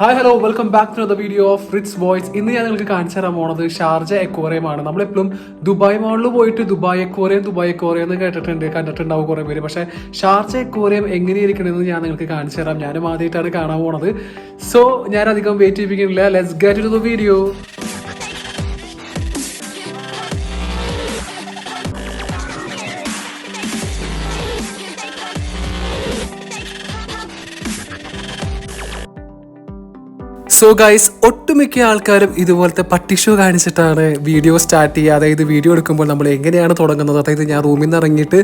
Hi hello welcome back to the video of Rich Voice ഇന്ന് ഞാൻ നിങ്ങൾക്ക് കാണിച്ചു തരാൻ പോണത് ഷാർജ എക്കോറിയം ആണ് നമ്മളെപ്പോഴും ദുബായ് മോളിൽ പോയിട്ട് ദുബായ് എക്കോറിയം ദുബായ് എക്കോറിയം എന്ന് കേട്ടിട്ടുണ്ട് കണ്ടിട്ടുണ്ടാവും കുറേ പേര്. പക്ഷേ ഷാർജ എക്കോറിയം എങ്ങനെയിരിക്കണമെന്ന് ഞാൻ നിങ്ങൾക്ക് കാണിച്ചു തരാം. ഞാനും ആദ്യമായിട്ടാണ് കാണാൻ പോണത്. സോ ഞാൻ അധികം wait ചെയ്യിപ്പിക്കുന്നില്ല. Let's get to the video so guys ഒട്ടുമിക്ക ആൾക്കാരും ഇതുപോലത്തെ പട്ടി ഷോ കാണിച്ചിട്ടാണ് വീഡിയോ സ്റ്റാർട്ട് ചെയ്യുക. അതായത് വീഡിയോ എടുക്കുമ്പോൾ നമ്മൾ എങ്ങനെയാണ് തുടങ്ങുന്നത്? അതായത് ഞാൻ റൂമിൽ നിന്ന് ഇറങ്ങിയിട്ട്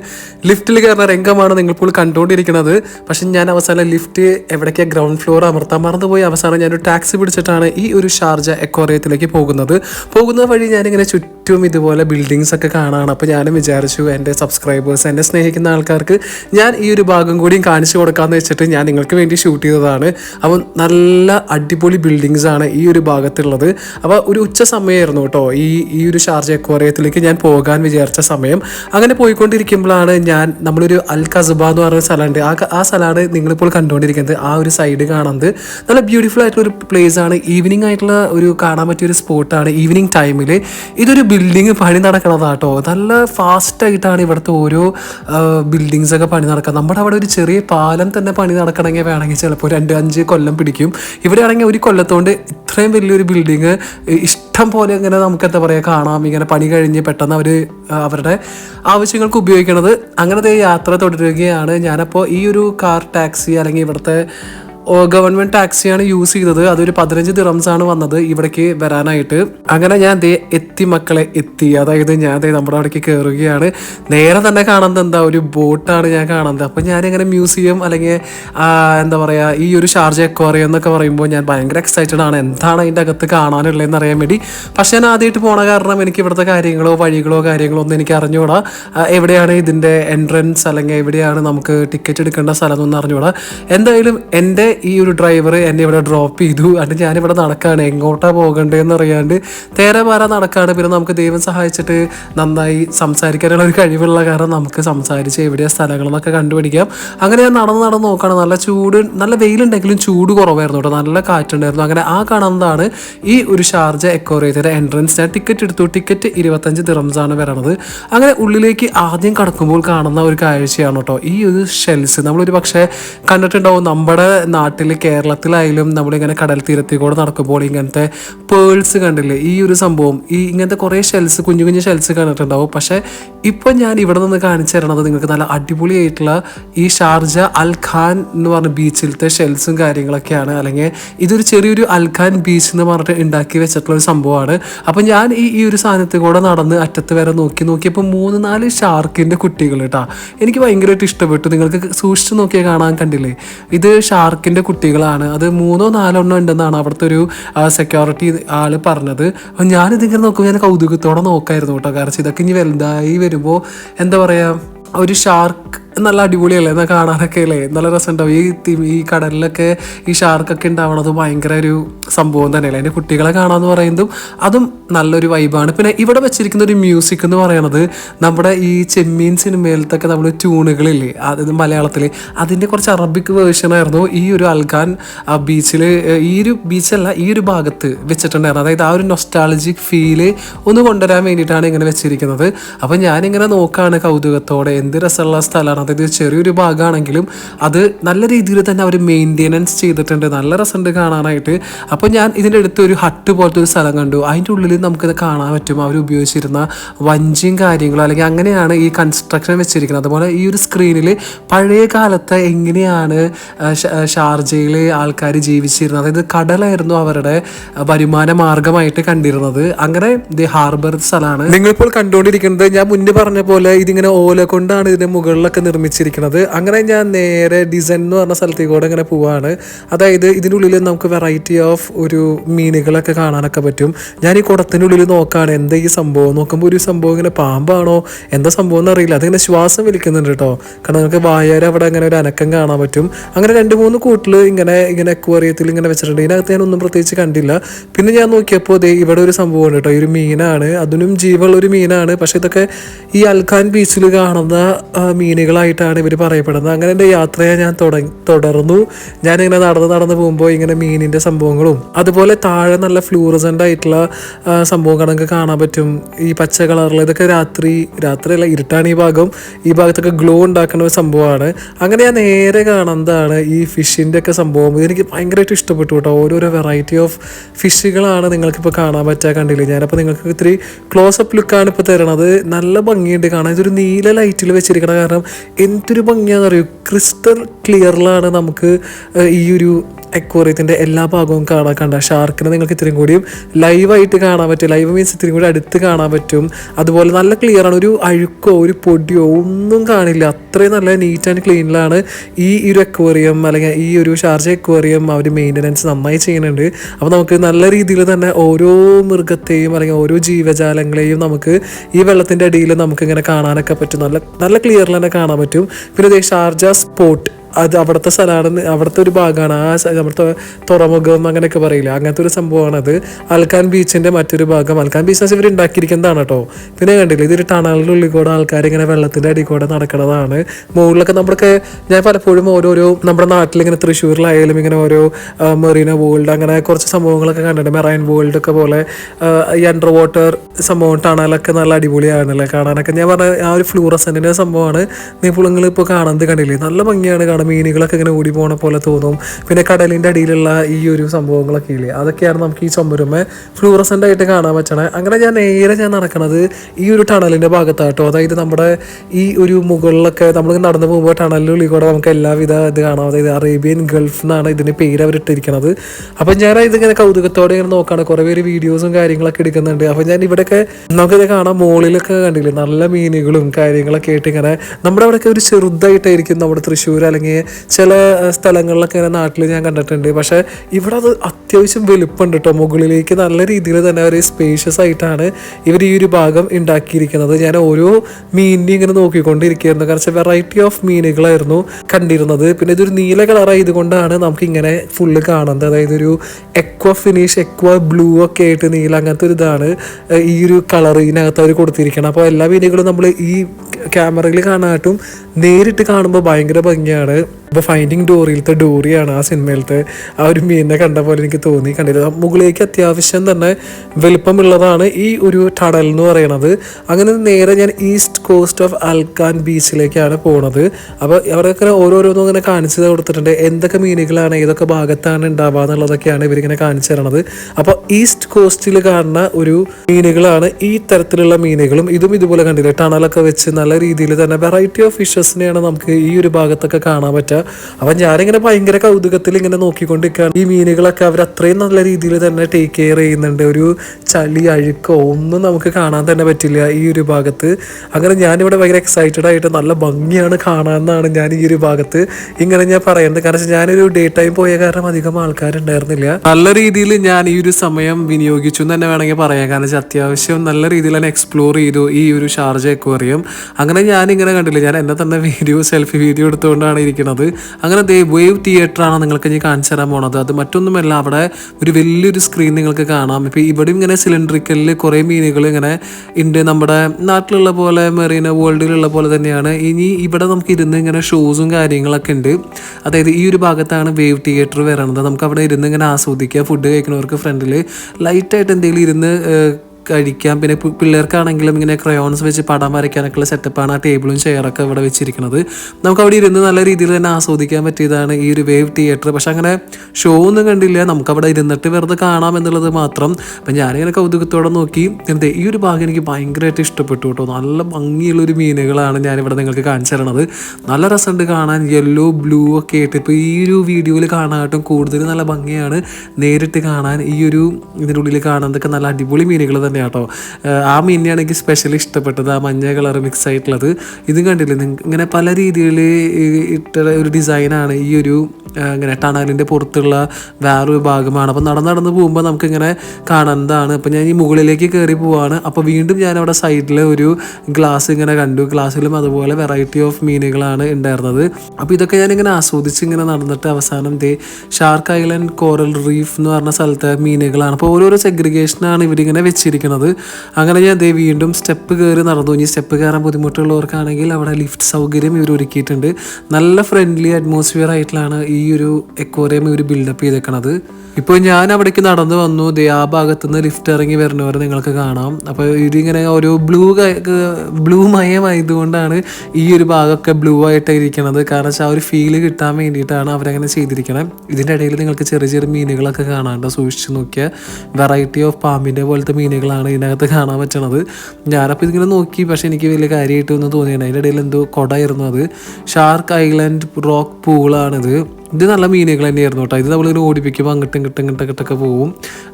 ലിഫ്റ്റിൽ കയറുന്ന രംഗമാണ് നിങ്ങളിപ്പോൾ കണ്ടുകൊണ്ടിരിക്കുന്നത്. പക്ഷെ ഞാൻ അവസാനം ലിഫ്റ്റ് എവിടേക്കാണ് ഗ്രൗണ്ട് ഫ്ലോർ അമർത്താൻ മറന്നുപോയി. അവസാനം ഞാനൊരു ടാക്സി പിടിച്ചിട്ടാണ് ഈ ഒരു ഷാർജ എക്കോറിയത്തിലേക്ക് പോകുന്നത്. പോകുന്ന വഴി ഞാനിങ്ങനെ ചുറ്റും ഇതുപോലെ ബിൽഡിങ്സ് ഒക്കെ കാണാണ്. അപ്പോൾ ഞാനും വിചാരിച്ചു എന്റെ സബ്സ്ക്രൈബേഴ്സ് എന്നെ സ്നേഹിക്കുന്ന ആൾക്കാർക്ക് ഞാൻ ഈ ഒരു ഭാഗം കൂടിയും കാണിച്ചു കൊടുക്കാമെന്ന് വെച്ചിട്ട് ഞാൻ നിങ്ങൾക്ക് വേണ്ടി ഷൂട്ട് ചെയ്തതാണ്. അപ്പം നല്ല അടിപൊളി ബിൽഡിങ്സ് ആണ് ഈ ഒരു ഭാഗത്തുള്ളത്. അപ്പോൾ ഒരു ഉച്ച സമയമായിരുന്നു കേട്ടോ. ഈ ഈ ഒരു ഷാർജ എക്വാറിയത്തിലേക്ക് ഞാൻ പോകാൻ വിചാരിച്ച സമയം. അങ്ങനെ പോയിക്കൊണ്ടിരിക്കുമ്പോഴാണ് ഞാൻ നമ്മളൊരു അൽ കസബ എന്ന് പറയുന്ന സ്ഥലമുണ്ട്. ആ ആ സ്ഥലമാണ് നിങ്ങളിപ്പോൾ കണ്ടുകൊണ്ടിരിക്കുന്നത്. ആ ഒരു സൈഡ് കാണുന്നത് നല്ല ബ്യൂട്ടിഫുൾ ആയിട്ടുള്ള ഒരു പ്ലേസ് ആണ്. ഈവനിങ് ആയിട്ടുള്ള ഒരു കാണാൻ പറ്റിയ ഒരു സ്പോട്ടാണ് ഈവനിങ് ടൈമിൽ ഇതൊരു ബിൽഡിങ് പണി നടക്കണതാട്ടോ നല്ല ഫാസ്റ്റായിട്ടാണ് ഇവിടുത്തെ ഓരോ ബിൽഡിങ്സ് ഒക്കെ പണി നടക്കുക നമ്മുടെ അവിടെ ഒരു ചെറിയ പാലം തന്നെ പണി നടക്കണമെങ്കിൽ വേണമെങ്കിൽ ചിലപ്പോൾ രണ്ട് അഞ്ച് കൊല്ലം പിടിക്കും. ഇവിടെ ആണെങ്കിൽ ഒരു കൊല്ലത്തോണ്ട് ഇത്രയും വലിയൊരു ബിൽഡിങ് ഇഷ്ടം പോലെ ഇങ്ങനെ നമുക്ക് എന്താ പറയുക കാണാം. ഇങ്ങനെ പണി കഴിഞ്ഞ് പെട്ടെന്ന് അവർ അവരുടെ ആവശ്യങ്ങൾക്ക് ഉപയോഗിക്കണത്. അങ്ങനത്തെ യാത്ര തുടരുകയാണ്. ഞാനപ്പോൾ ഈ ഒരു കാർ ടാക്സി അല്ലെങ്കിൽ ഇവിടുത്തെ ഗവൺമെന്റ് ടാക്സിയാണ് യൂസ് ചെയ്തത്. അതൊരു പതിനഞ്ച് ആണ് വന്നത് ഇവിടേക്ക് വരാനായിട്ട്. അങ്ങനെ ഞാൻ ദേ എത്തി മക്കളെ എത്തി. അതായത് ഞാൻ ദേ നമ്മുടെ അവിടേക്ക് കയറുകയാണ് നേരെ തന്നെ കാണുന്നത് എന്താ? ഒരു ബോട്ടാണ് ഞാൻ കാണുന്നത് അപ്പം ഞാനിങ്ങനെ മ്യൂസിയം അല്ലെങ്കിൽ എന്താ പറയുക ഈ ഒരു ഷാർജ എക്വാറിയം എന്നൊക്കെ പറയുമ്പോൾ ഞാൻ ഭയങ്കര എക്സൈറ്റഡ് ആണ്. എന്താണ് അതിന്റെ അകത്ത് കാണാനുള്ളതെന്ന് അറിയാൻ വേണ്ടി. പക്ഷേ ഞാൻ ആദ്യമായിട്ട് പോണ കാരണം എനിക്ക് ഇവിടുത്തെ കാര്യങ്ങളോ വഴികളോ കാര്യങ്ങളോ ഒന്നും എനിക്ക് അറിഞ്ഞുകൂടാ. എവിടെയാണ് ഇതിന്റെ എൻട്രൻസ് അല്ലെങ്കിൽ എവിടെയാണ് നമുക്ക് ടിക്കറ്റ് എടുക്കേണ്ട സ്ഥലം എന്നൊന്നും അറിഞ്ഞുകൂടാ. എന്തായാലും എന്റെ ഈ ഒരു ഡ്രൈവർ എന്നെ ഇവിടെ ഡ്രോപ്പ് ചെയ്തു. എന്നിട്ട് ഞാനിവിടെ നടക്കുകയാണ് എങ്ങോട്ടാണ് പോകണ്ടേന്ന് അറിയാണ്ട് തേരെ മാറ നടക്കുകയാണ് പിന്നെ നമുക്ക് ദൈവം സഹായിച്ചിട്ട് നന്നായി സംസാരിക്കാനുള്ള ഒരു കഴിവുള്ള കാരണം നമുക്ക് സംസാരിച്ച് എവിടെയാ സ്ഥലങ്ങളെന്നൊക്കെ കണ്ടുപിടിക്കാം. അങ്ങനെ ഞാൻ നടന്ന് നടന്ന് നോക്കുകയാണ് നല്ല ചൂട് നല്ല വെയിലുണ്ടെങ്കിലും ചൂട് കുറവായിരുന്നു കേട്ടോ. നല്ല കാറ്റുണ്ടായിരുന്നു. അങ്ങനെ ആ കാണുന്നതാണ് ഈ ഒരു ഷാർജ എക്കോറിയത്തിന്റെ എൻട്രൻസ് ഞാൻ ടിക്കറ്റ് എടുത്തു. ടിക്കറ്റ് ഇരുപത്തഞ്ച് ദിറംസാണ് വരണത്. അങ്ങനെ ഉള്ളിലേക്ക് ആദ്യം കടക്കുമ്പോൾ കാണുന്ന ഒരു കാഴ്ചയാണ് കേട്ടോ. ഈ ഒരു ഷെൽസ് നമ്മളൊരു പക്ഷേ കണ്ടിട്ടുണ്ടാവും നമ്മുടെ നാട്ടിൽ കേരളത്തിലായാലും നമ്മളിങ്ങനെ കടൽ തീരത്തിൽ കൂടെ നടക്കുമ്പോൾ ഇങ്ങനത്തെ പേൾസ് കണ്ടില്ലേ? ഈ ഒരു സംഭവം ഈ ഇങ്ങനത്തെ കുറേ ഷെൽസ് കുഞ്ഞു കുഞ്ഞു ഷെൽസ് കണ്ടിട്ടുണ്ടാവും. പക്ഷേ ഇപ്പോൾ ഞാൻ ഇവിടെ നിന്ന് കാണിച്ചു തരണത് നിങ്ങൾക്ക് നല്ല അടിപൊളിയായിട്ടുള്ള ഈ ഷാർജ അൽ ഖാൻ എന്ന് പറഞ്ഞ ബീച്ചിലത്തെ ഷെൽസും കാര്യങ്ങളൊക്കെയാണ്. അല്ലെങ്കിൽ ഇതൊരു ചെറിയൊരു അൽഖാൻ ബീച്ച് എന്ന് പറഞ്ഞിട്ട് ഉണ്ടാക്കി വെച്ചിട്ടുള്ള ഒരു സംഭവമാണ്. അപ്പം ഞാൻ ഈ ഈ ഒരു സാധനത്തിൽ കൂടെ നടന്ന് അറ്റത്ത് വരെ നോക്കി നോക്കിയപ്പോൾ മൂന്ന് നാല് ഷാർക്കിന്റെ കുട്ടികൾ കേട്ടോ. എനിക്ക് ഭയങ്കരമായിട്ട് ഇഷ്ടപ്പെട്ടു. നിങ്ങൾക്ക് സൂക്ഷിച്ച് നോക്കിയാൽ കാണാൻ കണ്ടില്ലേ? ഇത് ഷാർക്കിന്റെ കുട്ടികളാണ്. അത് മൂന്നോ നാലോ എണ്ണം ഉണ്ടെന്നാണ് അവിടുത്തെ ഒരു സെക്യൂരിറ്റി ആൾ പറഞ്ഞത്. അപ്പം ഞാനിതിങ്ങനെ നോക്കുമ്പോൾ ഞാൻ കൗതുകത്തോടെ നോക്കായിരുന്നു കേട്ടോ. കാരണം ഇതൊക്കെ ഇനി വലുതായി വരുമ്പോൾ എന്താ പറയുക ഒരു ഷാർക്ക് നല്ല അടിപൊളിയല്ലേ? എന്നാൽ കാണാനൊക്കെ അല്ലേ നല്ല രസമുണ്ടാവും. ഈ ഈ കടലിലൊക്കെ ഈ ഷാർക്കൊക്കെ ഉണ്ടാവണത് ഭയങ്കര ഒരു സംഭവം തന്നെയല്ലേ? അതിന്റെ കുട്ടികളെ കാണാമെന്ന് പറയുന്നതും അതും നല്ലൊരു വൈബാണ് പിന്നെ ഇവിടെ വെച്ചിരിക്കുന്ന ഒരു മ്യൂസിക് എന്ന് പറയണത് നമ്മുടെ ഈ ചെമ്മീൻ സിനിമയിലത്തൊക്കെ നമ്മൾ ട്യൂണുകളില്ലേ അത് മലയാളത്തിൽ അതിന്റെ കുറച്ച് അറബിക് വേർഷൻ ആയിരുന്നു. ഈ ഒരു അൽഖാൻ ബീച്ചിൽ ഈ ഒരു ബീച്ചല്ല ഈ ഒരു ഭാഗത്ത് വെച്ചിട്ടുണ്ടായിരുന്നു. അതായത് ആ ഒരു നൊസ്റ്റാളജിക് ഫീൽ ഒന്ന് കൊണ്ടുവരാൻ വേണ്ടിയിട്ടാണ് ഇങ്ങനെ വെച്ചിരിക്കുന്നത്. അപ്പം ഞാനിങ്ങനെ നോക്കുകയാണ് കൗതുകത്തോടെ. എന്ത് രസമുള്ള സ്ഥലമാണ് അതായത് ചെറിയൊരു ഭാഗമാണെങ്കിലും അത് നല്ല രീതിയിൽ തന്നെ അവർ മെയിന്റെനൻസ് ചെയ്തിട്ടുണ്ട്. നല്ല രസമുണ്ട് കാണാനായിട്ട്. അപ്പോൾ ഞാൻ ഇതിന്റെ അടുത്ത് ഒരു ഹട്ട് പോലത്തെ ഒരു സ്ഥലം കണ്ടു. അതിന്റെ ഉള്ളിൽ നമുക്കിത് കാണാൻ പറ്റും. അവർ ഉപയോഗിച്ചിരുന്ന വഞ്ചിയും കാര്യങ്ങളും അല്ലെങ്കിൽ അങ്ങനെയാണ് ഈ കൺസ്ട്രക്ഷൻ വെച്ചിരിക്കുന്നത്. അതുപോലെ ഈ ഒരു സ്ക്രീനിൽ പഴയ കാലത്തെ എങ്ങനെയാണ് ഷാർജയിൽ ആൾക്കാർ ജീവിച്ചിരുന്നത്. അതായത് കടലായിരുന്നു അവരുടെ വരുമാന മാർഗമായിട്ട് കണ്ടിരുന്നത്. അങ്ങനെ ദി ഹാർബർ സ്ഥലമാണ്. നിങ്ങളിപ്പോൾ കണ്ടുകൊണ്ടിരിക്കുന്നത് ഞാൻ മുന്നേ പറഞ്ഞ പോലെ ഇതിങ്ങനെ ഓല കൊണ്ടാണ് ഇതിന്റെ മുകളിലൊക്കെ നിർമ്മിച്ചിരിക്കുന്നത്. അങ്ങനെ ഞാൻ നേരെ ഡിസൈൻ എന്ന് പറഞ്ഞ സ്ഥലത്തേക്ക് കൂടെ ഇങ്ങനെ പോവാണ്. അതായത് ഇതിനുള്ളിൽ നമുക്ക് വെറൈറ്റി ഓഫ് ഒരു മീനുകളൊക്കെ കാണാനൊക്കെ പറ്റും. ഞാൻ ഈ കുടത്തിനുള്ളിൽ നോക്കാണ് എന്താ ഈ സംഭവം? നോക്കുമ്പോൾ ഒരു സംഭവം ഇങ്ങനെ പാമ്പാണോ? എന്താ സംഭവം എന്ന് അറിയില്ല. അതിങ്ങനെ ശ്വാസം വലിക്കുന്നുണ്ട് കേട്ടോ. കാരണം നമുക്ക് വായര അവിടെ അങ്ങനെ ഒരു അനക്കം കാണാൻ പറ്റും. അങ്ങനെ രണ്ട് മൂന്ന് കൂട്ടിൽ ഇങ്ങനെ ഇങ്ങനെ അക്വേറിയത്തിൽ ഇങ്ങനെ വെച്ചിട്ടുണ്ട്. ഇതിനകത്ത് ഞാൻ ഒന്നും പ്രത്യേകിച്ച് കണ്ടില്ല. പിന്നെ ഞാൻ നോക്കിയപ്പോൾ ദേ ഇവിടെ ഒരു സംഭവമുണ്ട് കേട്ടോ. ഈ ഒരു മീനാണ്. അതിനും ജീവുള്ള ഒരു മീനാണ്. പക്ഷേ ഇതൊക്കെ ഈ അൽഖാൻ ബീച്ചിൽ കാണുന്ന മീനുകളായി ആയിട്ടാണ് ഇവർ പറയപ്പെടുന്നത്. അങ്ങനെ എന്റെ യാത്രയെ ഞാൻ തുടങ്ങി തുടർന്നു. ഞാനിങ്ങനെ നടന്ന് നടന്ന് പോകുമ്പോൾ ഇങ്ങനെ മീനിന്റെ സംഭവങ്ങളും അതുപോലെ താഴെ നല്ല ഫ്ലൂറസന്റ് ആയിട്ടുള്ള സംഭവങ്ങൾ നമുക്ക് കാണാൻ പറ്റും. ഈ പച്ച കളറിൽ ഇതൊക്കെ രാത്രി രാത്രിയല്ല ഇരുട്ടാണ് ഈ ഭാഗം. ഈ ഭാഗത്തൊക്കെ ഗ്ലോ ഉണ്ടാക്കുന്ന ഒരു സംഭവമാണ്. അങ്ങനെ ഞാൻ നേരെ കാണുന്നതാണ് ഈ ഫിഷിന്റെ ഒക്കെ സംഭവം. ഇതെനിക്ക് ഭയങ്കരമായിട്ട് ഇഷ്ടപ്പെട്ടു കേട്ടോ. ഓരോരോ വെറൈറ്റി ഓഫ് ഫിഷുകളാണ് നിങ്ങൾക്കിപ്പോൾ കാണാൻ പറ്റുക കണ്ടില്ലേ. ഞാനപ്പോൾ നിങ്ങൾക്ക് ഇത്തിരി ക്ലോസപ്പ് ലുക്കാണ് ഇപ്പോൾ തരണത്. നല്ല ഭംഗിയുണ്ട് കാണാൻ. ഇതൊരു നീല ലൈറ്റിൽ വെച്ചിരിക്കണം കാരണം എന്തൊരു ഭംഗിയാണെന്ന് അറിയൂ ക്രിസ്റ്റൽ ക്ലിയറിലാണ് നമുക്ക് ഈ ഒരു എക്വറിയത്തിന്റെ എല്ലാ ഭാഗവും കാണാൻ കണ്ട. ഷാർക്കിനെ നിങ്ങൾക്ക് ഇത്രയും കൂടിയും ലൈവായിട്ട് കാണാൻ പറ്റും. ലൈവ് മീൻസ് ഇത്രയും കൂടി അടുത്ത് കാണാൻ പറ്റും. അതുപോലെ നല്ല ക്ലിയർ ആണ്. ഒരു അഴുക്കോ ഒരു പൊടിയോ ഒന്നും കാണില്ല. അത്രയും നല്ല നീറ്റ് ആൻഡ് ക്ലീനിലാണ് ഈ ഒരു എക്വേറിയം അല്ലെങ്കിൽ ഈ ഒരു ഷാർജ എക്വേറിയം അവർ മെയിന്റനൻസ് നന്നായി ചെയ്യുന്നുണ്ട്. അപ്പോൾ നമുക്ക് നല്ല രീതിയിൽ തന്നെ ഓരോ മൃഗത്തെയും അല്ലെങ്കിൽ ഓരോ ജീവജാലങ്ങളെയും നമുക്ക് ഈ വെള്ളത്തിന്റെ അടിയിൽ നമുക്ക് ഇങ്ങനെ കാണാനൊക്കെ പറ്റും. നല്ല നല്ല ക്ലിയറിൽ തന്നെ കാണാൻ പറ്റും. പിന്നെ ഷാർജ സ്പോട്ട് അത് അവിടുത്തെ സ്ഥലമാണ് അവിടുത്തെ ഒരു ഭാഗമാണ്. ആ അവിടുത്തെ തുറമുഖം അങ്ങനെയൊക്കെ പറയില്ല? അങ്ങനത്തെ ഒരു സംഭവമാണ് അത്. അൽക്കാൻ ബീച്ചിന്റെ മറ്റൊരു ഭാഗം. അൽക്കാൻ ബീച്ച് ഇവർ ഉണ്ടാക്കിയിരിക്കുന്നതാണ് കേട്ടോ. പിന്നെ കണ്ടില്ല ഇതൊരു ടണലിന്റെ ഉള്ളിൽ കൂടെ ആൾക്കാർ ഇങ്ങനെ വെള്ളത്തിന്റെ അടി കൂടെ നടക്കുന്നതാണ് മുകളിലൊക്കെ നമ്മളൊക്കെ ഞാൻ പലപ്പോഴും ഓരോരോ നമ്മുടെ നാട്ടിൽ ഇങ്ങനെ തൃശ്ശൂരിലായാലും ഇങ്ങനെ ഓരോ മെറീന വേൾഡ് അങ്ങനെ കുറച്ച് സംഭവങ്ങളൊക്കെ കണ്ടിട്ടുണ്ട്. മെറൈൻ വേൾഡ് ഒക്കെ പോലെ ഈ അണ്ടർ വാട്ടർ സംഭവം ടണലൊക്കെ നല്ല അടിപൊളിയാണല്ലേ കാണാനൊക്കെ. ഞാൻ പറഞ്ഞ ആ ഒരു ഫ്ലൂറസെന്റിന്റെ സംഭവമാണ്. നീ നിങ്ങൾ ഇപ്പോൾ കാണുന്നത് കണ്ടില്ലേ? നല്ല ഭംഗിയാണ് കാണാൻ മീനുകളൊക്കെ ഇങ്ങനെ ഓടി പോണ പോലെ തോന്നും. പിന്നെ കടലിന്റെ അടിയിലുള്ള ഈ ഒരു സംഭവങ്ങളൊക്കെ ഇല്ലേ? അതൊക്കെയാണ് നമുക്ക് ഈ ചുമരുമേ ഫ്ലൂറസെന്റ് ആയിട്ട് കാണാൻ പറ്റണേ. അങ്ങനെ ഞാൻ നേരെ ഞാൻ നടക്കണത് ഈ ഒരു ടണലിന്റെ ഭാഗത്താട്ടോ. അതായത് നമ്മുടെ ഈ ഒരു മുകളിലൊക്കെ നമ്മൾ നടന്നു പോകുമ്പോൾ ടണലിനുള്ളിൽ കൂടെ നമുക്ക് എല്ലാവിധ ഇത് കാണാം. അതായത് അറേബ്യൻ ഗൾഫ് എന്നാണ് ഇതിന് പേര് അവർ ഇട്ടിരിക്കുന്നത് അപ്പം ഞാൻ ഇതിങ്ങനെ കൗതുകത്തോടെ ഇങ്ങനെ നോക്കാണ്. കുറേ പേര് വീഡിയോസും കാര്യങ്ങളൊക്കെ എടുക്കുന്നുണ്ട്. അപ്പം ഞാൻ ഇവിടെയൊക്കെ നമുക്കിത് കാണാം മോളിലൊക്കെ കണ്ടില്ലേ? നല്ല മീനുകളും കാര്യങ്ങളൊക്കെ ആയിട്ട് ഇങ്ങനെ നമ്മുടെ അവിടെയൊക്കെ ഒരു ചെറുതായിട്ടായിരിക്കും നമ്മുടെ തൃശ്ശൂർ അല്ലെങ്കിൽ ചില സ്ഥലങ്ങളിലൊക്കെ ഇങ്ങനെ നാട്ടിൽ ഞാൻ കണ്ടിട്ടുണ്ട്. പക്ഷേ ഇവിടെ അത് അത്യാവശ്യം വലുപ്പമുണ്ട് കേട്ടോ മുകളിലേക്ക് നല്ല രീതിയിൽ തന്നെ ഒരു സ്പേഷ്യസ് ആയിട്ടാണ് ഇവർ ഈ ഒരു ഭാഗം ഉണ്ടാക്കിയിരിക്കുന്നത്. ഞാൻ ഓരോ മീനിനെ ഇങ്ങനെ നോക്കിക്കൊണ്ടിരിക്കുകയായിരുന്നു. കുറച്ച് വെറൈറ്റി ഓഫ് മീനുകളായിരുന്നു കണ്ടിരുന്നത്. പിന്നെ ഇതൊരു നീല കളറായത് കൊണ്ടാണ് നമുക്ക് ഇങ്ങനെ ഫുള്ള് കാണുന്നത്. അതായത് ഒരു എക്വ ഫിനിഷ് എക്വ ബ്ലൂ ഒക്കെ ആയിട്ട് നീല അങ്ങനത്തെ ഒരു ഇതാണ് ഈ ഒരു കളർ ഇതിനകത്ത് അവർ കൊടുത്തിരിക്കണം അപ്പോൾ എല്ലാ മീനുകളും നമ്മൾ ഈ ക്യാമറയിൽ കാണാട്ടും നേരിട്ട് കാണുമ്പോൾ ഭയങ്കര ഭംഗിയാണ്. ഇപ്പോൾ ഫൈൻഡിങ് ഡോറിയിലത്തെ ഡോറിയാണ് ആ സിനിമയിലത്തെ ആ ഒരു മീനിനെ കണ്ട പോലെ എനിക്ക് തോന്നി കണ്ടിരുന്നു മുകളിലേക്ക് അത്യാവശ്യം തന്നെ വലിപ്പമുള്ളതാണ് ഈ ഒരു ടടൽ എന്ന് പറയുന്നത് അങ്ങനെ നേരെ ഞാൻ ഈസ്റ്റ് കോസ്റ്റ് ഓഫ് അൽക്കാൻ ബീച്ചിലേക്കാണ് പോണത്. അപ്പോൾ അവിടെയൊക്കെ ഓരോരോന്നും ഇങ്ങനെ കാണിച്ചു കൊടുത്തിട്ടുണ്ട്. എന്തൊക്കെ മീനുകളാണ് ഏതൊക്കെ ഭാഗത്താണ് ഉണ്ടാവുക എന്നുള്ളതൊക്കെയാണ് ഇവരിങ്ങനെ കാണിച്ചു തരണത്. അപ്പോൾ ഈസ്റ്റ് കോസ്റ്റിൽ കാണുന്ന ഒരു മീനുകളാണ് ഈ തരത്തിലുള്ള മീനുകളും. ഇതും ഇതുപോലെ കണ്ടില്ലേ ടണലൊക്കെ വെച്ച് നല്ല രീതിയിൽ തന്നെ വെറൈറ്റി ഓഫ് ഫിഷസിനെയാണ് നമുക്ക് ഈ ഒരു ഭാഗത്തൊക്കെ കാണാൻ പറ്റുക. അപ്പം ഞാനിങ്ങനെ ഭയങ്കര കൗതുകത്തിൽ ഇങ്ങനെ നോക്കിക്കൊണ്ടിരിക്കുകയാണ്. ഈ മീനുകളൊക്കെ അവർ അത്രയും നല്ല രീതിയിൽ തന്നെ ടേക്ക് കെയർ ചെയ്യുന്നുണ്ട്. ഒരു ചളി അഴുക്കോ ഒന്നും നമുക്ക് കാണാൻ തന്നെ പറ്റില്ല ഈ ഒരു ഭാഗത്ത്. അങ്ങനെ ഞാനിവിടെ ഭയങ്കര എക്സൈറ്റഡ് ആയിട്ട് നല്ല ഭംഗിയാണ് കാണാമെന്നാണ് ഞാൻ ഈ ഒരു ഭാഗത്ത് ഇങ്ങനെ ഞാൻ പറയുന്നത്. കാരണം ഞാനൊരു ഡേ ടൈം പോയ കാരണം അധികം ആൾക്കാരുണ്ടായിരുന്നില്ല. നല്ല രീതിയിൽ ഞാൻ ഈ ഒരു സമയം വിനിയോഗിച്ചു എന്ന് തന്നെ വേണമെങ്കിൽ പറയാം. കാരണം അത്യാവശ്യം നല്ല രീതിയിൽ തന്നെ എക്സ്പ്ലോർ ചെയ്തു ഈ ഒരു ഷാർജ് എക്വേറിയം അങ്ങനെ ഞാൻ ഇങ്ങനെ കണ്ടില്ല. ഞാൻ എന്നെ തന്നെ വീഡിയോ സെൽഫി വീഡിയോ എടുത്തുകൊണ്ടാണ് ഇരിക്കുന്നത് അങ്ങനെ ദേ വേവ് തിയേറ്റർ ആണ് നിങ്ങൾക്ക് ഇനി കാണിച്ചു തരാൻ പോണത്. അത് മറ്റൊന്നുമല്ല അവിടെ ഒരു വലിയൊരു സ്ക്രീൻ നിങ്ങൾക്ക് കാണാം. ഇപ്പം ഇവിടെ ഇങ്ങനെ സിലിണ്ടറിക്കലിൽ കുറേ മീനുകൾ ഇങ്ങനെ ഉണ്ട് നമ്മുടെ നാട്ടിലുള്ള പോലെ മെറീന വേൾഡിലുള്ള പോലെ തന്നെയാണ്. ഇനി ഇവിടെ നമുക്ക് ഇരുന്ന് ഇങ്ങനെ ഷോസും കാര്യങ്ങളൊക്കെ ഉണ്ട് അതായത് ഈ ഒരു ഭാഗത്താണ് വേവ് തിയേറ്റർ വരണത്. നമുക്ക് അവിടെ ഇരുന്ന് ഇങ്ങനെ ആസ്വദിക്കുക ഫുഡ് കഴിക്കുന്നവർക്ക് ഫ്രണ്ടിൽ ലൈറ്റായിട്ട് എന്തെങ്കിലും ഇരുന്ന് കഴിക്കാം. പിന്നെ പിള്ളേർക്കാണെങ്കിലും ഇങ്ങനെ ക്രയോൺസ് വെച്ച് പടം വരയ്ക്കാനൊക്കെയുള്ള സെറ്റപ്പാണ് ആ ടേബിളും ചെയറൊക്കെ ഇവിടെ വെച്ചിരിക്കുന്നത്. നമുക്ക് അവിടെ ഇരുന്ന് നല്ല രീതിയിൽ തന്നെ ആസ്വദിക്കാൻ പറ്റിയതാണ് ഈ ഒരു വേവ് തിയേറ്റർ പക്ഷെ അങ്ങനെ ഷോ ഒന്നും കണ്ടില്ല. നമുക്ക് അവിടെ ഇരുന്നിട്ട് വെറുതെ കാണാം എന്നുള്ളത് മാത്രം. അപ്പം ഞാനിങ്ങനെ കൗതുകത്തോടെ നോക്കി. എന്തേ ഈ ഒരു ഭാഗം എനിക്ക് ഭയങ്കരമായിട്ട് ഇഷ്ടപ്പെട്ടു കേട്ടോ. നല്ല ഭംഗിയുള്ളൊരു മീനുകളാണ് ഞാനിവിടെ നിങ്ങൾക്ക് കാണിച്ചു തരണത്. നല്ല രസമുണ്ട് കാണാൻ. യെല്ലോ ബ്ലൂ ഒക്കെ ആയിട്ട് ഇപ്പോൾ ഈ ഒരു വീഡിയോയിൽ കാണാനായിട്ടും കൂടുതൽ നല്ല ഭംഗിയാണ് നേരിട്ട് കാണാൻ ഈ ഒരു ഇതിന്റെ ഉള്ളിൽ കാണുന്നതൊക്കെ നല്ല അടിപൊളി മീനുകൾ തന്നെയാണ് കേട്ടോ ആ മീനിനെയാണെങ്കിൽ സ്പെഷ്യലി ഇഷ്ടപ്പെട്ടത് ആ മഞ്ഞ കളർ മിക്സ് ആയിട്ടുള്ളത്. ഇതും കണ്ടില്ലേ? ഇങ്ങനെ പല രീതിയിൽ ഇട്ട ഒരു ഡിസൈനാണ് ഈ ഒരു ഇങ്ങനെ ടണലിന്റെ പുറത്തുള്ള വേറൊരു ഭാഗമാണ്. അപ്പോൾ നടന്ന് നടന്ന് പോകുമ്പോൾ നമുക്കിങ്ങനെ കാണുന്നതാണ് അപ്പോൾ ഞാൻ ഈ മുകളിലേക്ക് കയറി പോവാണ്. അപ്പോൾ വീണ്ടും ഞാൻ അവിടെ സൈഡിൽ ഒരു ഗ്ലാസ് ഇങ്ങനെ കണ്ടു. ഗ്ലാസ്സിലും അതുപോലെ വെറൈറ്റി ഓഫ് മീനുകളാണ് ഉണ്ടായിരുന്നത്. അപ്പോൾ ഇതൊക്കെ ഞാനിങ്ങനെ ആസ്വദിച്ച് ഇങ്ങനെ നടന്നിട്ട് അവസാനം ദേ ഷാർക്ക് ഐലൻഡ് കോറൽ റീഫ് എന്ന് പറഞ്ഞ സ്ഥലത്തെ മീനുകളാണ്. അപ്പോൾ ഓരോരോ സെഗ്രിഗേഷനാണ് ഇവരിങ്ങനെ വെച്ചിരിക്കുന്നത് വെച്ചിരിക്കുന്നത് അങ്ങനെ ഞാൻ ദേ വീണ്ടും സ്റ്റെപ്പ് കയറി നടന്നു. ഇനി സ്റ്റെപ്പ് കയറാൻ ബുദ്ധിമുട്ടുള്ളവർക്കാണെങ്കിൽ അവിടെ ലിഫ്റ്റ് സൗകര്യം ഇവർ ഒരുക്കിയിട്ടുണ്ട്. നല്ല ഫ്രണ്ട്ലി അറ്റ്മോസ്ഫിയർ ആയിട്ടാണ് ഈ ഒരു എക്കോറിയം ഇവർ ബിൽഡപ്പ് ചെയ്തേക്കണത്. ഇപ്പോൾ ഞാൻ അവിടേക്ക് നടന്നു വന്നു. ദേ ആ ഭാഗത്തുനിന്ന് ലിഫ്റ്റ് ഇറങ്ങി വരുന്നവരെ നിങ്ങൾക്ക് കാണാം. അപ്പോൾ ഇതിങ്ങനെ ഒരു ബ്ലൂ ബ്ലൂ മയമായതുകൊണ്ടാണ് ഈ ഒരു ഭാഗമൊക്കെ ബ്ലൂ ആയിട്ട് ഇരിക്കുന്നത് കാരണം വെച്ചാൽ ആ ഒരു ഫീൽ കിട്ടാൻ വേണ്ടിയിട്ടാണ് അവരങ്ങനെ ചെയ്തിരിക്കണം. ഇതിന്റെ ഇടയിൽ നിങ്ങൾക്ക് ചെറിയ ചെറിയ മീനുകളൊക്കെ കാണാണ്ട് സൂക്ഷിച്ച് നോക്കിയാൽ വെറൈറ്റി ഓഫ് പാമ്പിന്റെ പോലത്തെ മീനുകളാണ് ഇതിനകത്ത് കാണാൻ പറ്റണത്. ഞാനപ്പോൾ ഇതിങ്ങനെ നോക്കി പക്ഷേ എനിക്ക് വലിയ കാര്യമായിട്ടൊന്നും തോന്നിയിട്ടുണ്ട് അതിന്റെ ഇടയിൽ എന്തോ കൊടയായിരുന്നു അത്. ഷാർക്ക് ഐലൻഡ് റോക്ക് പൂളാണിത്. ഇത് നല്ല മീനുകൾ തന്നെയായിരുന്നു കേട്ടോ. ഇത് നമ്മളിങ്ങനെ ഓടിപ്പിക്കുമ്പോൾ അങ്ങോട്ടും ഇങ്ങോട്ടും ഇങ്ങോട്ടും ഇങ്ങോട്ടൊക്കെ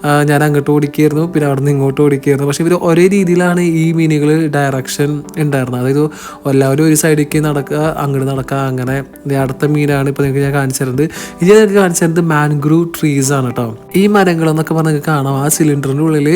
ആ, ഞാൻ അങ്ങോട്ട് ഓടിക്കായിരുന്നു പിന്നെ അവിടെ നിന്ന് ഇങ്ങോട്ട് ഓടിക്കായിരുന്നു. പക്ഷേ ഇവർ ഒരേ രീതിയിലാണ് ഈ മീനുകൾ ഡയറക്ഷൻ ഉണ്ടായിരുന്നത്. അതായത് എല്ലാവരും ഒരു സൈഡിലേക്ക് നടക്കുക അങ്ങോട്ട് നടക്കുക അങ്ങനെ. അടുത്ത മീനാണ് ഇപ്പോൾ നിങ്ങൾക്ക് ഞാൻ കാണിച്ചു തരുന്നത് ഇത് നിങ്ങൾക്ക് കാണിച്ചു തരുന്നത് മാൻഗ്രൂവ് ട്രീസ് ആണ് കേട്ടോ. ഈ മരങ്ങളെന്നൊക്കെ പറഞ്ഞ് കാണാം. ആ സിലിണ്ടറിന്റെ ഉള്ളിൽ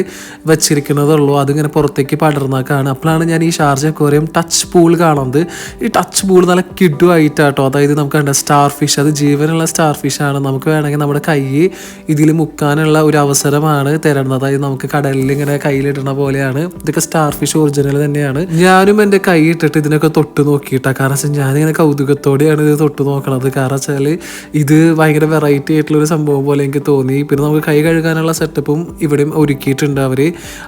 വെച്ചിരിക്കുന്നതുള്ളൂ. അതിങ്ങനെ പുറത്തേക്ക് പടർന്നേക്കാണ് അപ്പോഴാണ് ഞാൻ ഈ ഷാർജ അക്വേറിയം ടച്ച് പൂൾ കാണുന്നത്. ഈ ടച്ച് പൂൾ നല്ല കിഡുമായിട്ടാട്ടോ അതായത് നമുക്ക് കണ്ട സ്റ്റാർ ഫിഷ് അത് ജീവനുള്ള സ്റ്റാർ ഫിഷാണ് നമുക്ക് വേണമെങ്കിൽ നമ്മുടെ കൈ ഇതിൽ മുക്കാനുള്ള ഒരു അവസരമാണ് തരുന്നത്. അതായത് നമുക്ക് കടലിൽ ഇങ്ങനെ കയ്യിലിടുന്ന പോലെയാണ്. ഇതൊക്കെ സ്റ്റാർ ഫിഷ് ഒറിജിനൽ തന്നെയാണ്. ഞാനും എന്റെ കൈ ഇട്ടിട്ട് ഇതിനൊക്കെ തൊട്ട് നോക്കിയിട്ട. കാരണം വെച്ചാൽ ഞാനിങ്ങനെ കൗതുകത്തോടെയാണ് ഇത് തൊട്ട് നോക്കണത്. കാരണം വെച്ചാൽ ഇത് ഭയങ്കര വെറൈറ്റി ആയിട്ടുള്ള ഒരു സംഭവം പോലെ എനിക്ക് തോന്നി. പിന്നെ നമുക്ക് കൈ കഴുകാനുള്ള സെറ്റപ്പും ഇവിടെയും ഒരുക്കിയിട്ടുണ്ട് അവർ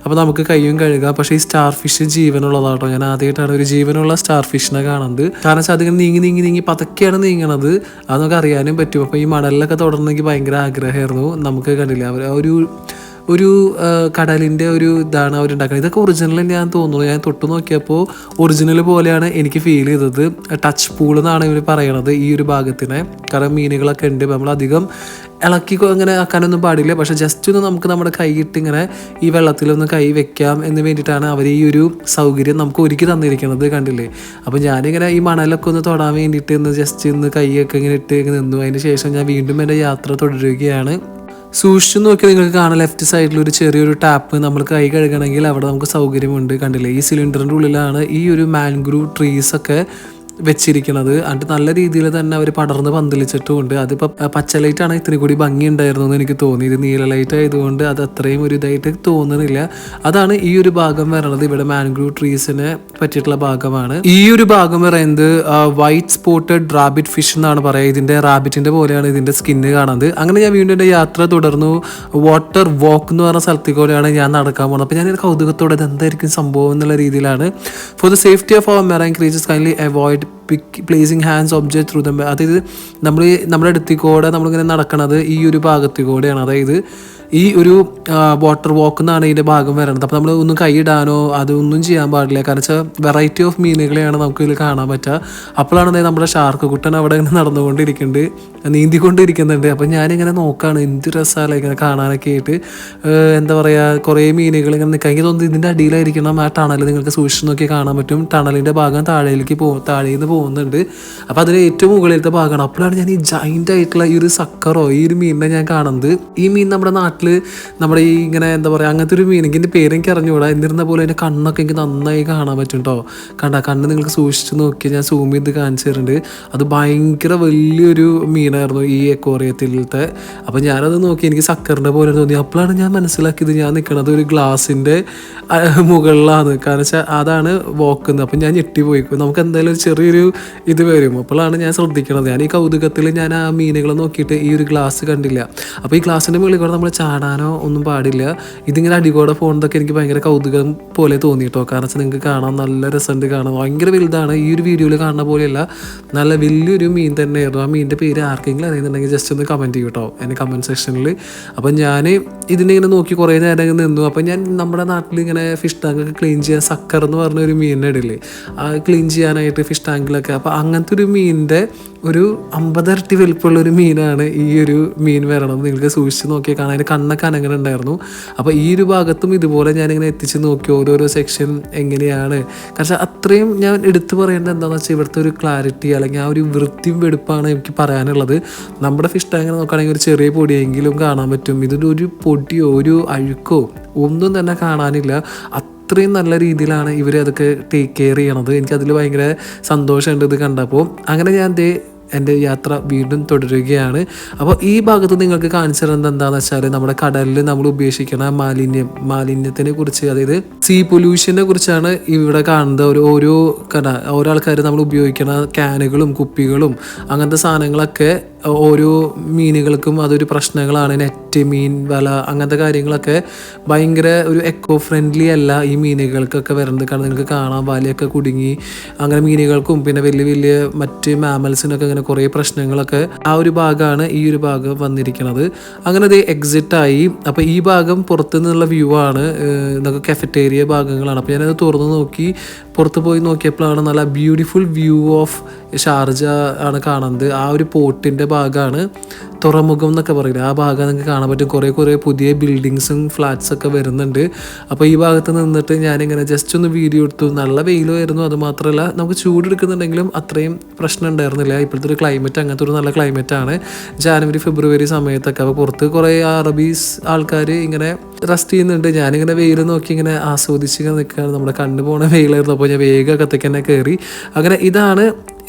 അപ്പോൾ നമുക്ക് കൈയും കഴുകാം. പക്ഷേ ഈ സ്റ്റാർ ഫിഷ് ജീവനുള്ളതാട്ടോ. ഞാൻ ആദ്യമായിട്ടാണ് ഒരു ജീവനുള്ള സ്റ്റാർ ഫിഷിനെ കാണുന്നത്. കാരണം വെച്ചാൽ അതിങ്ങനെ നീങ്ങി നീങ്ങി നീങ്ങി പതക്കെയാണ് നീങ്ങണത്. അത് നമുക്ക് അറിയാനും പറ്റും. അപ്പോൾ ഈ മണലിലൊക്കെ തുടർന്നെങ്കിൽ ഭയങ്കര ആഗ്രഹമായിരുന്നു. നമുക്ക് കണ്ടില്ല അവർ ആ ഒരു ഒരു കടലിന്റെ ഒരു ഇതാണ് അവരുണ്ടാക്കുന്നത്. ഇതൊക്കെ ഒറിജിനൽ ഞാൻ തോന്നുന്നു. ഞാൻ തൊട്ട് നോക്കിയപ്പോൾ ഒറിജിനൽ പോലെയാണ് എനിക്ക് ഫീൽ ചെയ്തത്. ടച്ച് പൂൾ എന്നാണ് ഇവർ പറയണത് ഈ ഒരു ഭാഗത്തിനെ. കാരണം മീനുകളൊക്കെ ഉണ്ട്. നമ്മൾ അധികം ഇളക്കി അങ്ങനെ ആക്കാനൊന്നും പാടില്ല. പക്ഷെ ജസ്റ്റ് ഒന്ന് നമുക്ക് നമ്മുടെ കൈയിട്ട് ഇങ്ങനെ ഈ വെള്ളത്തിലൊന്ന് കൈ വെക്കാം എന്ന് വേണ്ടിയിട്ടാണ് അവർ ഈ ഒരു സൗകര്യം നമുക്ക് ഒരുക്കി തന്നിരിക്കുന്നത് കണ്ടില്ലേ? അപ്പോൾ ഞാനിങ്ങനെ ഈ മണലൊക്കെ ഒന്ന് തൊടാൻ വേണ്ടിയിട്ട് ഇന്ന് ജസ്റ്റ് ഒന്ന് കൈയൊക്കെ ഇങ്ങനെ ഇട്ട് ഇങ്ങനെ നിന്നു. അതിന് ശേഷം ഞാൻ വീണ്ടും എന്റെ യാത്ര തുടരുകയാണ്. സൂക്ഷിച്ചു നോക്കി നിങ്ങൾക്ക് കാണാം. ലെഫ്റ്റ് സൈഡിൽ ഒരു ചെറിയൊരു ടാപ്പ് നമ്മൾ കൈ കഴുകണമെങ്കിൽ അവിടെ നമുക്ക് സൗകര്യമുണ്ട്. കണ്ടില്ലേ? ഈ സിലിണ്ടറിന്റെ ഉള്ളിലാണ് ഈ ഒരു മാൻഗ്രൂവ് ട്രീസ് ഒക്കെ വെച്ചിരിക്കുന്നത്. അത് നല്ല രീതിയിൽ തന്നെ അവർ പടർന്ന് പന്തലിച്ചിട്ടുമുണ്ട്. അതിപ്പോൾ പച്ച ലൈറ്റ് ആണ് ഇത്തിരി കൂടി ഭംഗി ഉണ്ടായിരുന്നു എന്ന് എനിക്ക് തോന്നി. ഇത് നീല ലൈറ്റ് ആയതുകൊണ്ട് അത് അത്രയും ഒരു ഇതായിട്ട് തോന്നുന്നില്ല. അതാണ് ഈ ഒരു ഭാഗം വരണത്. ഇവിടെ മാൻഗ്രൂവ് ട്രീസിനെ പറ്റിയിട്ടുള്ള ഭാഗമാണ്. ഈ ഒരു ഭാഗം പറയുന്നത് വൈറ്റ് സ്പോട്ടഡ് റാബിറ്റ് ഫിഷ് എന്നാണ് പറയുക. ഇതിന്റെ റാബിറ്റിന്റെ പോലെയാണ് ഇതിന്റെ സ്കിന്ന് കാണുന്നത്. അങ്ങനെ ഞാൻ വീണ്ടും എന്റെ യാത്ര തുടർന്നു. വാട്ടർ വാക്ക് എന്ന് പറഞ്ഞ സ്ഥലത്തേക്ക് പോലെയാണ് ഞാൻ നടക്കാൻ പോകുന്നത്. അപ്പോൾ ഞാൻ കൗതുകത്തോടെ ഇത് എന്തായിരിക്കും സംഭവം എന്നുള്ള രീതിയിലാണ്. For the safety of our marine creatures kindly avoid pick placing hands object through the അതായത് നമ്മൾ നമ്മുടെ അടുത്തേക്കൂടെ നമ്മളിങ്ങനെ നടക്കണത് ഈ ഒരു ഭാഗത്തേക്കൂടെയാണ്. അതായത് ഈ ഒരു വാട്ടർ വാക്ക് എന്നാണ് ഇതിന്റെ ഭാഗം വരുന്നത് അപ്പോൾ നമ്മൾ ഒന്നും കൈയിടാനോ അതൊന്നും ചെയ്യാൻ പാടില്ല. കാരണം വെച്ചാൽ വെറൈറ്റി ഓഫ് മീനുകളെയാണ് നമുക്ക് ഇതിൽ കാണാൻ പറ്റുക. അപ്പോഴാണ് നമ്മുടെ ഷാർക്ക് കുട്ടൻ അവിടെ ഇങ്ങനെ നടന്നുകൊണ്ടിരിക്കുന്നുണ്ട് നീന്തിക്കൊണ്ടിരിക്കുന്നുണ്ട്. അപ്പം ഞാനിങ്ങനെ നോക്കുകയാണ് എന്ത് രസമല്ല ഇങ്ങനെ കാണാനൊക്കെ ആയിട്ട്. എന്താ പറയുക കുറേ മീനുകൾ ഇങ്ങനെ നിൽക്കുക എനിക്ക് ഇതിന്റെ അടിയിലായിരിക്കണം ആ ടണൽ നിങ്ങൾക്ക് സൂക്ഷിച്ച് നോക്കി കാണാൻ പറ്റും. ടണലിന്റെ ഭാഗം താഴേക്ക് പോ താഴേന്ന് നിന്ന് പോകുന്നുണ്ട്. അപ്പോൾ അതിൽ ഏറ്റവും മുകളിലത്തെ ഭാഗമാണ്. അപ്പോഴാണ് ഞാൻ ഈ ജൈന്റ് ആയിട്ടുള്ള ഈ ഒരു സക്കറോ ഈ ഒരു മീനിനെ ഞാൻ കാണുന്നത്. ഈ മീൻ നമ്മുടെ നാട്ടിൽ നമ്മുടെ ഈ ഇങ്ങനെ എന്താ പറയുക അങ്ങനത്തെ ഒരു മീൻ എനിക്ക് പേര് എനിക്ക് അറിഞ്ഞുകൂടാ എന്നിരുന്ന പോലെ എന്റെ കണ്ണൊക്കെ എനിക്ക് നന്നായി കാണാൻ പറ്റും കേട്ടോ കണ്ട കണ്ണ് നിങ്ങൾക്ക് സൂക്ഷിച്ച് നോക്കി ഞാൻ സൂം ചെയ്ത് കാണിച്ചു തരുന്നുണ്ട്. അത് ഭയങ്കര വലിയൊരു മീനായിരുന്നു ഈ എക്കോറിയത്തിലത്തെ അപ്പോൾ ഞാനത് നോക്കി എനിക്ക് സക്കറിന്റെ പോലെ തോന്നി. അപ്പോഴാണ് ഞാൻ മനസ്സിലാക്കിയത് ഞാൻ നിൽക്കുന്നത് ഒരു ഗ്ലാസിന്റെ മുകളിലാണ്. കാരണം വെച്ചാൽ അതാണ് വോക്കുന്നത് അപ്പം ഞാൻ ഞെട്ടിപ്പോയി. നമുക്ക് എന്തായാലും ഒരു ചെറിയൊരു ഇത് വരും. അപ്പോഴാണ് ഞാൻ ശ്രദ്ധിക്കണത്. ഞാൻ ഈ കൗതുകത്തിൽ ഞാൻ ആ മീനുകളെ നോക്കിയിട്ട് ഈ ഒരു ഗ്ലാസ് കണ്ടില്ല. അപ്പോൾ ഈ ഗ്ലാസിന്റെ മുകളിൽ കൂടെ നമ്മൾ ചാടാനോ ഒന്നും പാടില്ല. ഇതിങ്ങനെ അടികൂടെ പോകുന്നതൊക്കെ എനിക്ക് ഭയങ്കര കൗതുകം പോലെ തോന്നി കേട്ടോ കാരണം വെച്ചാൽ നിങ്ങൾക്ക് കാണാൻ നല്ല രസമുണ്ട് കാണാൻ. ഭയങ്കര വലുതാണ്. ഈ ഒരു വീഡിയോയിൽ കാണുന്ന പോലെയല്ല. നല്ല വലിയൊരു മീൻ തന്നെയായിരുന്നു. ആ മീനിന്റെ പേര് ആർക്കെങ്കിലും അറിയുന്നുണ്ടെങ്കിൽ ജസ്റ്റ് ഒന്ന് കമന്റ് ചെയ്യും കേട്ടോ എന്റെ കമന്റ് സെക്ഷനിൽ അപ്പം ഞാൻ ഇതിനെ ഇങ്ങനെ നോക്കി കുറേ നേരം നിന്നു. അപ്പം ഞാൻ നമ്മുടെ നാട്ടിൽ ഇങ്ങനെ ഫിഷ് ടാങ്കൊക്കെ ക്ലീൻ ചെയ്യാൻ സക്കർ എന്ന് പറഞ്ഞ ഒരു മീനിനെ ആ ക്ലീൻ ചെയ്യാനായിട്ട് ഫിഷ് ടാങ്കിലൊക്കെ അപ്പോൾ അങ്ങനത്തെ ഒരു മീനിന്റെ ഒരു അമ്പതരട്ടി വലിപ്പമുള്ള ഒരു മീനാണ് ഈ ഒരു മീൻ വരണത്. നിങ്ങൾക്ക് സൂക്ഷിച്ച് നോക്കിയാൽ കാണാൻ അതിന്റെ കണ്ണൊക്കെ അനങ്ങനെ ഉണ്ടായിരുന്നു അപ്പോൾ ഈ ഒരു ഭാഗത്തും ഇതുപോലെ ഞാനിങ്ങനെ എത്തിച്ച് നോക്കി ഓരോരോ സെക്ഷൻ എങ്ങനെയാണ്. കാരണം അത്രയും ഞാൻ എടുത്തു പറയേണ്ടത് എന്താണെന്ന് വെച്ചാൽ ഇവിടുത്തെ ഒരു ക്ലാരിറ്റി അല്ലെങ്കിൽ ആ ഒരു വൃത്തിയും വെടുപ്പാണ് എനിക്ക് പറയാനുള്ളത്. നമ്മുടെ ഫിഷ് ടാങ്കിനെ നോക്കുകയാണെങ്കിൽ ഒരു ചെറിയ പൊടിയെങ്കിലും കാണാൻ പറ്റും. ഇതിന്റെ ഒരു പൊടിയോ ഒരു അഴുക്കോ ഒന്നും തന്നെ കാണാനില്ല. അത്രയും നല്ല രീതിയിലാണ് ഇവർ അതൊക്കെ ടേക്ക് കെയർ ചെയ്യണത്. എനിക്കതിൽ ഭയങ്കര സന്തോഷമുണ്ട് ഇത് കണ്ടപ്പോൾ അങ്ങനെ ഞാൻ ദേ എന്റെ യാത്ര വീണ്ടും തുടരുകയാണ്. അപ്പോൾ ഈ ഭാഗത്ത് നിങ്ങൾക്ക് കാണിച്ചു തരുന്നത് എന്താണെന്ന് വെച്ചാൽ നമ്മുടെ കടലിൽ നമ്മൾ ഉപേക്ഷിക്കുന്ന മാലിന്യം മാലിന്യത്തിനെ കുറിച്ച് അതായത് സീ പൊല്യൂഷനെ കുറിച്ചാണ് ഇവിടെ കാണുന്നത്. ഒരു ഓരോ കട ഓരോ ആൾക്കാർ നമ്മൾ ഉപയോഗിക്കുന്ന ക്യാനുകളും കുപ്പികളും അങ്ങനത്തെ സാധനങ്ങളൊക്കെ ഓരോ മീനുകൾക്കും അതൊരു പ്രശ്നങ്ങളാണ്. നെറ്റ് മീൻ വല അങ്ങനത്തെ കാര്യങ്ങളൊക്കെ ഭയങ്കര ഒരു എക്കോ ഫ്രണ്ട്ലി അല്ല ഈ മീനുകൾക്കൊക്കെ വരുന്നത്. കാരണം നിങ്ങൾക്ക് കാണാം വലയൊക്കെ കുടുങ്ങി അങ്ങനെ മീനുകൾക്കും പിന്നെ വലിയ വലിയ മറ്റ് മാമൽസിനൊക്കെ അങ്ങനെ കുറേ പ്രശ്നങ്ങളൊക്കെ ആ ഒരു ഭാഗമാണ് ഈ ഒരു ഭാഗം വന്നിരിക്കുന്നത് അങ്ങനെ അത് എക്സിറ്റായി അപ്പോൾ ഈ ഭാഗം പുറത്തു നിന്നുള്ള വ്യൂ ആണ് ഇതൊക്കെ കഫറ്റേരിയ ഭാഗങ്ങളാണ്. അപ്പോൾ ഞാനത് തുറന്ന് നോക്കി. പുറത്ത് പോയി നോക്കിയപ്പോഴാണ് നല്ല ബ്യൂട്ടിഫുൾ വ്യൂ ഓഫ് ഷാർജ ആണ് കാണുന്നത്. ആ ഒരു പോർട്ടിന്റെ ഭാഗമാണ് തുറമുഖം എന്നൊക്കെ പറയുന്നത്. ആ ഭാഗം നിങ്ങൾക്ക് കാണാൻ പറ്റും. കുറേ കുറേ പുതിയ ബിൽഡിങ്സും ഫ്ലാറ്റ്സ് ഒക്കെ വരുന്നുണ്ട്. അപ്പോൾ ഈ ഭാഗത്ത് നിന്നിട്ട് ഞാനിങ്ങനെ ജസ്റ്റ് ഒന്ന് വീഡിയോ എടുത്തു. നല്ല വെയിലുമായിരുന്നു അത് മാത്രമല്ല നമുക്ക് ചൂടെടുക്കുന്നുണ്ടെങ്കിലും അത്രയും പ്രശ്നം ഉണ്ടായിരുന്നില്ല. ഇപ്പോഴത്തെ ഒരു ക്ലൈമറ്റ് അങ്ങനത്തെ ഒരു നല്ല ക്ലൈമറ്റാണ് ജാനുവരി ഫെബ്രുവരി സമയത്തൊക്കെ. അപ്പോൾ പുറത്ത് കുറേ അറബീസ് ആൾക്കാർ ഇങ്ങനെ റെസ്റ്റ് ചെയ്യുന്നുണ്ട്. ഞാനിങ്ങനെ വെയിൽ നോക്കി ഇങ്ങനെ ആസ്വദിച്ച് ഇങ്ങനെ നിൽക്കുകയാണ് നമ്മുടെ കണ്ണ് പോണ വെയിലായിരുന്നു. അപ്പോൾ ഞാൻ വേഗം അകത്തേക്ക് തന്നെ കയറി. അങ്ങനെ ഇതാണ്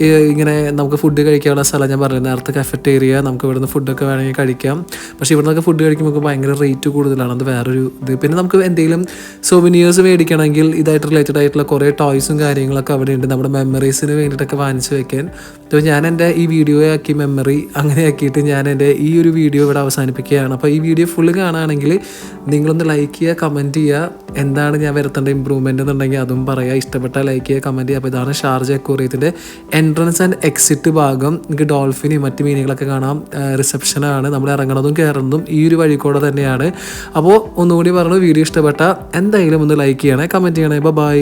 ഇങ്ങനെ നമുക്ക് ഫുഡ് കഴിക്കാനുള്ള സ്ഥലം ഞാൻ പറഞ്ഞു നേരത്തെ കഫറ്റേറിയ നമുക്ക് ഇവിടുന്ന് ഫുഡൊക്കെ വേണമെങ്കിൽ കഴിക്കാം. പക്ഷേ ഇവിടുന്നൊക്കെ ഫുഡ് കഴിക്കുമ്പോൾ നമുക്ക് ഭയങ്കര റേറ്റ് കൂടുതലാണ് അത് വേറൊരു ഇത്. പിന്നെ നമുക്ക് എന്തെങ്കിലും സോവിനിയേഴ്സ് മേടിക്കണമെങ്കിൽ ഇതായിട്ട് റിലേറ്റഡ് ആയിട്ടുള്ള കുറേ ടോയ്സും കാര്യങ്ങളൊക്കെ അവിടെ ഉണ്ട് നമ്മുടെ മെമ്മറീസിന് വേണ്ടിയിട്ടൊക്കെ വാങ്ങിച്ച് വെക്കാൻ. അപ്പോൾ ഞാൻ എന്റെ ഈ വീഡിയോ ആക്കി മെമ്മറി അങ്ങനെ ആക്കിയിട്ട് ഞാൻ എന്റെ ഈ ഒരു വീഡിയോ ഇവിടെ അവസാനിപ്പിക്കുകയാണ്. അപ്പോൾ ഈ വീഡിയോ ഫുള്ള് കാണുകയാണെങ്കിൽ നിങ്ങളൊന്ന് ലൈക്ക് ചെയ്യുക കമന്റ് ചെയ്യുക. എന്താണ് ഞാൻ വരുത്തേണ്ട ഇമ്പ്രൂവ്മെന്റ് എന്നുണ്ടെങ്കിൽ അതും പറയുക. ഇഷ്ടപ്പെട്ട ലൈക്ക് ചെയ്യുക കമന്റ് ചെയ്യുക. അപ്പോൾ ഇതാണ് ഷാർജ അക്വറിയത്തിന്റെ എൻട്രൻസ് ആൻഡ് എക്സിറ്റ് ഭാഗം നമുക്ക് ഡോൾഫിനെയും മറ്റ് മീനുകളൊക്കെ കാണാം. റിസപ്ഷനാണ് നമ്മൾ ഇറങ്ങണതും കയറുന്നതും ഈ ഒരു വഴി കൂടെ തന്നെയാണ്. അപ്പോൾ ഒന്നുകൂടി പറഞ്ഞു വീഡിയോ ഇഷ്ടപ്പെട്ട എന്തായാലും ഒന്ന് ലൈക്ക് ചെയ്യണേ കമന്റ് ചെയ്യണേ. ബൈ